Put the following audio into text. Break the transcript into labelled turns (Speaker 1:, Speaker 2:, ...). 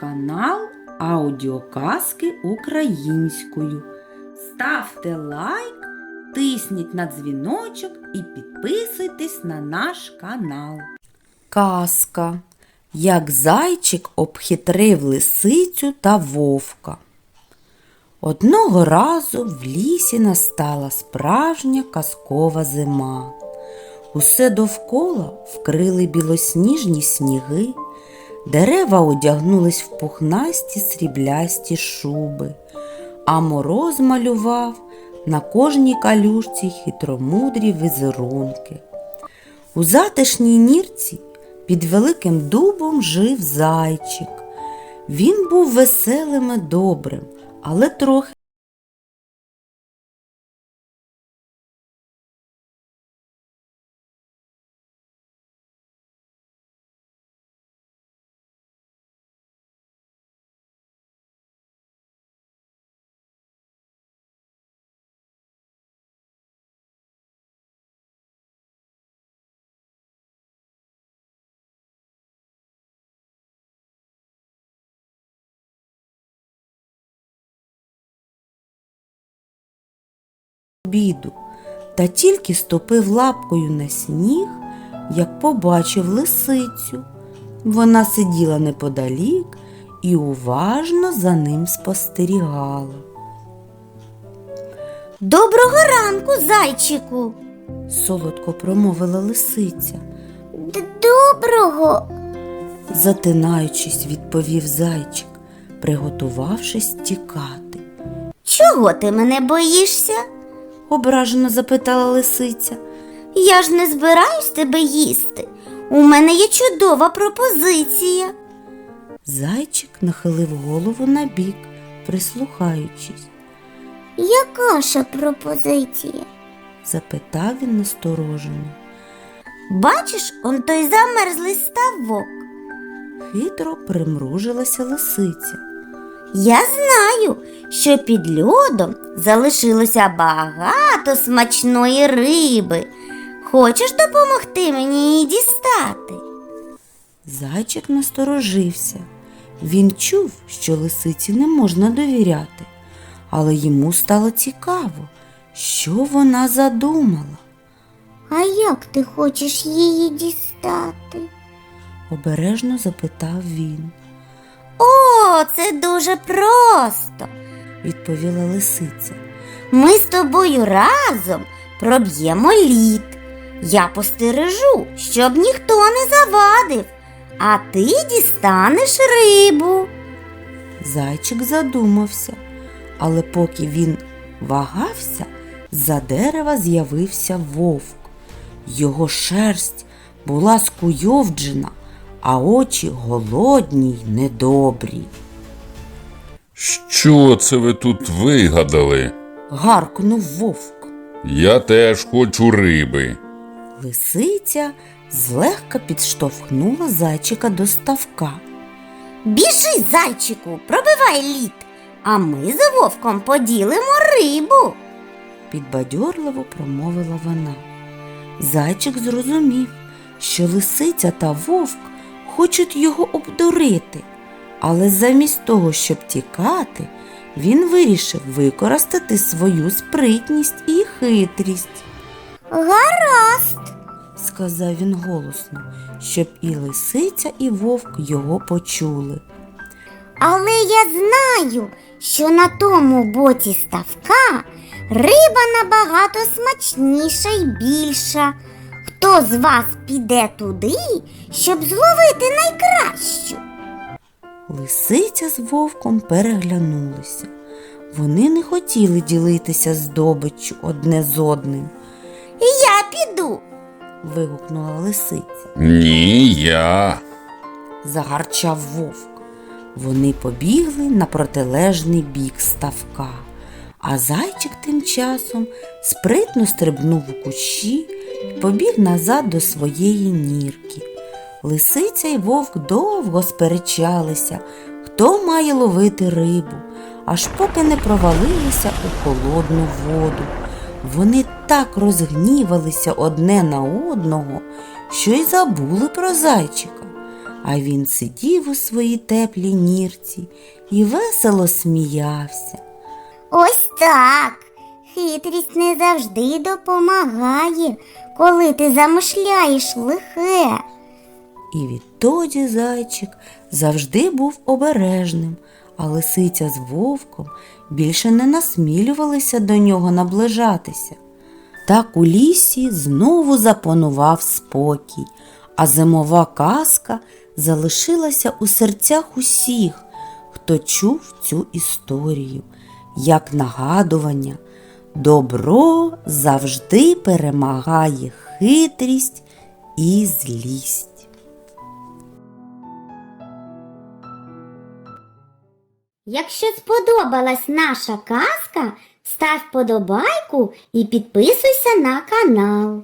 Speaker 1: канал Аудіоказки українською. Ставте лайк, тисніть на дзвіночок і підписуйтесь на наш канал. Казка. Як зайчик обхитрив лисицю та вовка. Одного разу в лісі настала справжня казкова зима. Усе довкола вкрили білосніжні сніги, дерева одягнулись в пухнасті сріблясті шуби, а мороз малював на кожній калюшці хитромудрі візерунки. У затишній нірці під великим дубом жив зайчик. Він був веселим і добрим, але трохи обіду, та тільки ступив лапкою на сніг, як побачив лисицю. Вона сиділа неподалік і уважно за ним спостерігала.
Speaker 2: Доброго ранку, зайчику.
Speaker 1: Солодко промовила лисиця,
Speaker 2: Доброго.
Speaker 1: затинаючись, відповів зайчик, приготувавшись тікати.
Speaker 2: Чого ти мене боїшся?
Speaker 1: Ображено запитала лисиця.
Speaker 2: Я ж не збираюсь тебе їсти. У мене є чудова пропозиція.
Speaker 1: Зайчик нахилив голову на бік, прислухаючись.
Speaker 2: Яка ж пропозиція?
Speaker 1: запитав він насторожено.
Speaker 2: Бачиш, он той замерзлий ставок.
Speaker 1: Хитро примружилася лисиця.
Speaker 2: Я знаю, що під льодом залишилося багато смачної риби. Хочеш допомогти мені її дістати?
Speaker 1: Зайчик насторожився. Він чув, що лисиці не можна довіряти, але йому стало цікаво, що вона задумала.
Speaker 2: А як ти хочеш її дістати?
Speaker 1: Обережно запитав він,
Speaker 2: Це дуже просто.
Speaker 1: відповіла лисиця.
Speaker 2: Ми з тобою разом проб'ємо лід. Я постережу, щоб ніхто не завадив, а ти дістанеш рибу.
Speaker 1: Зайчик задумався, але поки він вагався, з-за дерева з'явився вовк. Його шерсть була скуйовджена, а очі голодні й недобрі.
Speaker 3: Що це ви тут вигадали?
Speaker 1: Гаркнув вовк.
Speaker 3: Я теж хочу риби.
Speaker 1: Лисиця злегка підштовхнула зайчика до ставка.
Speaker 2: Біжи, зайчику, пробивай лід, а ми з вовком поділимо рибу.
Speaker 1: підбадьорливо промовила вона. Зайчик зрозумів, що лисиця та вовк хочуть його обдурити, але замість того, щоб тікати, він вирішив використати свою спритність і хитрість,
Speaker 2: Гаразд.
Speaker 1: сказав він голосно, щоб і лисиця, і вовк його почули.
Speaker 2: Але я знаю, що на тому боці ставка риба набагато смачніша і більша. Хто з вас піде туди, щоб зловити найкращу?
Speaker 1: Лисиця з вовком переглянулися. Вони не хотіли ділитися здобиччю одне з одним.
Speaker 2: Я піду.
Speaker 1: вигукнула лисиця.
Speaker 3: Ні, я.
Speaker 1: Загарчав вовк. Вони побігли на протилежний бік ставка, а зайчик тим часом спритно стрибнув у кущі побіг назад до своєї нірки. Лисиця й вовк довго сперечалися, хто має ловити рибу, аж поки не провалилися у холодну воду. Вони так розгнівалися одне на одного, що й забули про зайчика. а він сидів у своїй теплій нірці і весело сміявся.
Speaker 2: Ось так. Хитрість не завжди допомагає, коли ти замишляєш лихе.
Speaker 1: І відтоді зайчик завжди був обережним, а лисиця з вовком більше не насмілювалися до нього наближатися. Так у лісі знову запанував спокій, а зимова казка залишилася у серцях усіх, хто чув цю історію, як нагадування. Добро завжди перемагає хитрість і злість.
Speaker 2: Якщо сподобалась наша казка, став подобайку і підписуйся на канал.